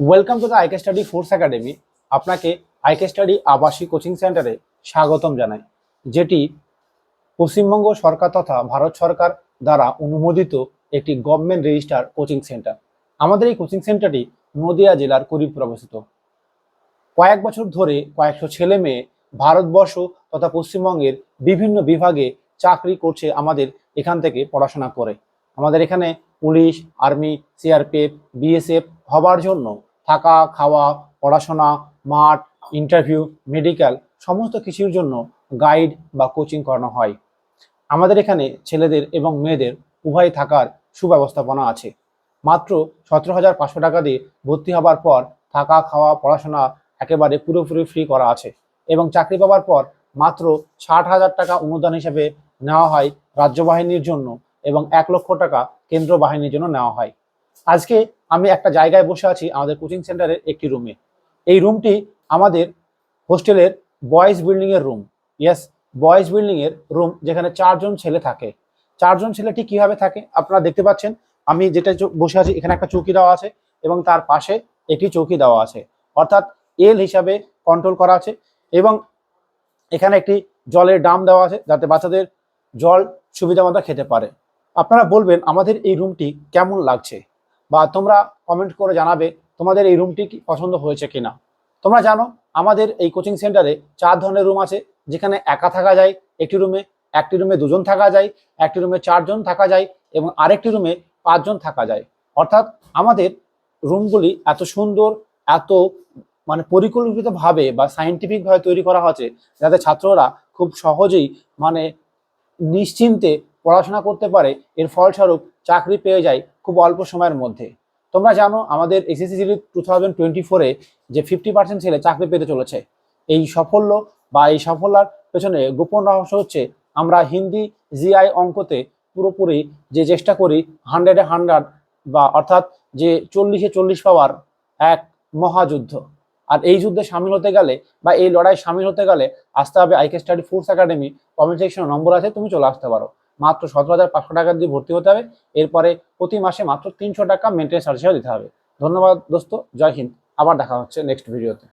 Welcome to the IK study force academy আপনাকে IK study আবাসিক coaching সেন্টারে স্বাগতম জানাই, যেটি পশ্চিমবঙ্গ সরকার তথা ভারত সরকার দ্বারা অনুমোদিত একটি গভর্নমেন্ট রেজিস্টার কোচিং সেন্টার। আমাদের এই কোচিং সেন্টারটি নদিয়া জেলার করিমপুর অবস্থিত। কয়েক বছর ধরে কয়েকশো ছেলে মেয়ে ভারতবর্ষ তথা পশ্চিমবঙ্গের বিভিন্ন বিভাগে চাকরি করছে আমাদের এখান থেকে পড়াশোনা করে। আমাদের এখানে পুলিশ, আর্মি, সিআরপিএফ, বিএসএফ হবার জন্য থাকা, খাওয়া, পড়াশোনা, মাঠ, ইন্টারভিউ, মেডিকেল সমস্ত কিছুর জন্য গাইড বা কোচিং করানো হয়। আমাদের এখানে ছেলেদের এবং মেয়েদের উভয় থাকার সুব্যবস্থাপনা আছে। মাত্র সতেরো হাজার পাঁচশো টাকা দিয়ে ভর্তি হবার পর থাকা, খাওয়া, পড়াশোনা একেবারে পুরোপুরি ফ্রি করা আছে এবং চাকরি পাওয়ার পর মাত্র ষাট হাজার টাকা অনুদান হিসেবে নেওয়া হয় রাজ্য বাহিনীর জন্য এবং এক লক্ষ টাকা কেন্দ্র বাহিনীর জন্য নেওয়া হয়। আজকে আমি একটা জায়গায় বসে আছি, আমাদের কোচিং সেন্টারের একটি রুমে। এই রুমটি আমাদের হোস্টেলের বয়েজ বিল্ডিং এর রুম। ইয়েস বয়েজ বিল্ডিং এর রুম যেখানে চারজন ছেলে থাকে। চারজন ছেলেটি কীভাবে থাকে আপনারা দেখতে পাচ্ছেন। আমি যেটা বসে আছি, এখানে একটা চৌকি দেওয়া আছে এবং তার পাশে একটি চৌকি দেওয়া আছে। অর্থাৎ এল হিসাবে কন্ট্রোল করা আছে এবং এখানে একটি জলের ডাম দেওয়া আছে যাতে বাচ্চাদের জল সুবিধা মতো খেতে পারে। আপনারা বলবেন, আমাদের এই রুমটি কেমন লাগছে? বা তোমরা কমেন্ট করে জানাবে, তোমাদের এই রুমটি কি পছন্দ হয়েছে কিনা? তোমরা জানো, আমাদের এই কোচিং সেন্টারে চার ধরনের রুম আছে, যেখানে একা থাকা যায় একটি রুমে একটি রুমে দুজন থাকা যায়, একটি রুমে চারজন থাকা যায় এবং আরেকটি রুমে পাঁচজন থাকা যায়। অর্থাৎ আমাদের রুমগুলি এত সুন্দর, এত মানে পরিকল্পিতভাবে বা সাইন্টিফিকভাবে তৈরি করা হয়েছে, যাতে ছাত্ররা খুব সহজেই মানে নিশ্চিন্তে পড়াশোনা করতে পারে, এর ফলস্বরূপ চাকরি পেয়ে যায় খুব অল্প সময়ের মধ্যে। তোমরা জানো, আমাদের SSC GD two thousand twenty ফোরে যে ফিফটি পার্সেন্ট ছেলে চাকরি পেতে চলেছে, এই সাফল্য বা এই সাফল্যের পেছনে গোপন রহস্য হচ্ছে, আমরা হিন্দি জিআই অঙ্কতে পুরোপুরি যে চেষ্টা করি হান্ড্রেডে হান্ড্রেড বা অর্থাৎ যে চল্লিশে চল্লিশ পাওয়ার এক মহাযুদ্ধ। আর এই যুদ্ধে সামিল হতে গেলে বা এই লড়াই সামিল হতে গেলে আসতে হবে আইকে স্টাডি ফোর্স একাডেমি কমেন্ট সেকশনে নম্বর আছে, তুমি চলে আসতে পারো। মাত্র সতেরো হাজার পাঁচশো টাকা দিয়ে ভর্তি হতে হবে। এরপরে প্রতি মাসে মাত্র তিনশো টাকা মেনটেন্স চার্জ হিসেবে দিতে হবে। ধন্যবাদ দোস্ত, জয় হিন্দ। আবার দেখা হচ্ছে নেক্সট ভিডিওতে